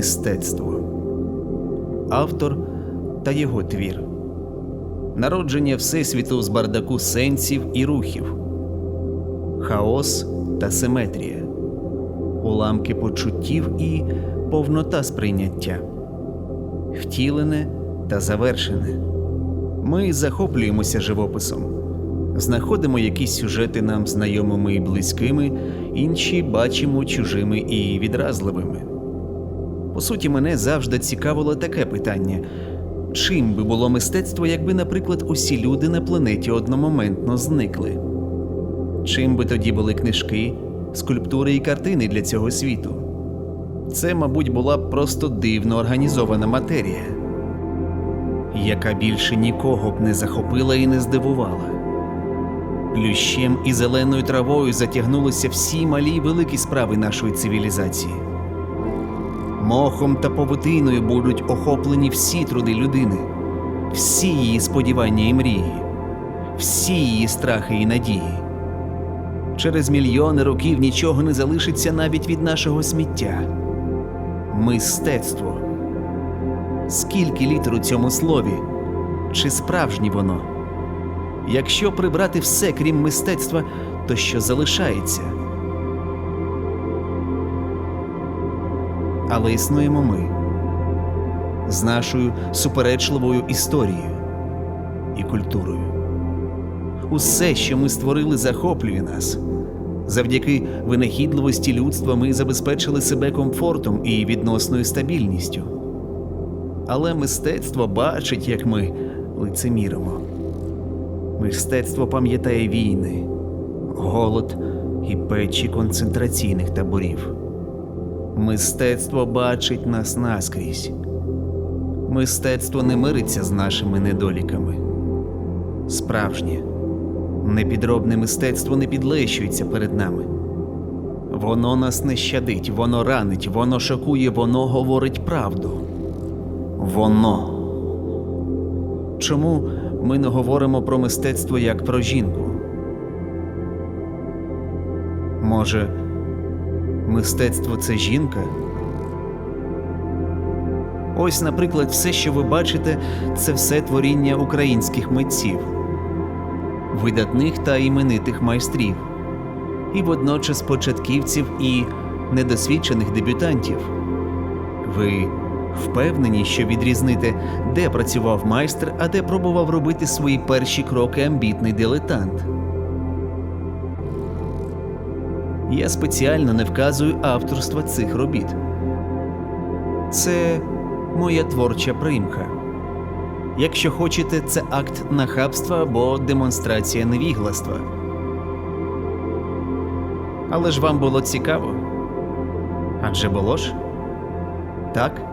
Мистецтво. Автор та його твір. Народження Всесвіту з бардаку сенсів і рухів. Хаос та симетрія. Уламки почуттів і повнота сприйняття. Втілене та завершене. Ми захоплюємося живописом. Знаходимо якісь сюжети нам знайомими і близькими, інші бачимо чужими і відразливими. По суті, мене завжди цікавило таке питання: чим би було мистецтво, якби, наприклад, усі люди на планеті одномоментно зникли? Чим би тоді були книжки, скульптури і картини для цього світу? Це, мабуть, була б просто дивно організована матерія, яка більше нікого б не захопила і не здивувала. Плющем і зеленою травою затягнулися всі малі й великі справи нашої цивілізації. Мохом та павутиною будуть охоплені всі труди людини, всі її сподівання і мрії, всі її страхи і надії. Через мільйони років нічого не залишиться навіть від нашого сміття. Мистецтво. Скільки літер у цьому слові? Чи справжнє воно? Якщо прибрати все крім мистецтва, то що залишається? Але існуємо ми з нашою суперечливою історією і культурою. Усе, що ми створили, захоплює нас. Завдяки винахідливості людства ми забезпечили себе комфортом і відносною стабільністю. Але мистецтво бачить, як ми лицеміримо. Мистецтво пам'ятає війни, голод і печі концентраційних таборів. Мистецтво бачить нас наскрізь. Мистецтво не мириться з нашими недоліками. Справжнє, непідробне мистецтво не підлещується перед нами. Воно нас не щадить, воно ранить, воно шокує, воно говорить правду. Воно. Чому ми не говоримо про мистецтво як про жінку? Може, мистецтво це жінка? Ось, наприклад, все, що ви бачите, це все творіння українських митців, видатних та іменитих майстрів, і водночас початківців і недосвідчених дебютантів. Ви впевнені, що відрізнити, де працював майстер, а де пробував робити свої перші кроки амбітний дилетант. Я спеціально не вказую авторства цих робіт. Це моя творча примха. Якщо хочете, це акт нахабства або демонстрація невігластва. Але ж вам було цікаво? Адже було ж? Так?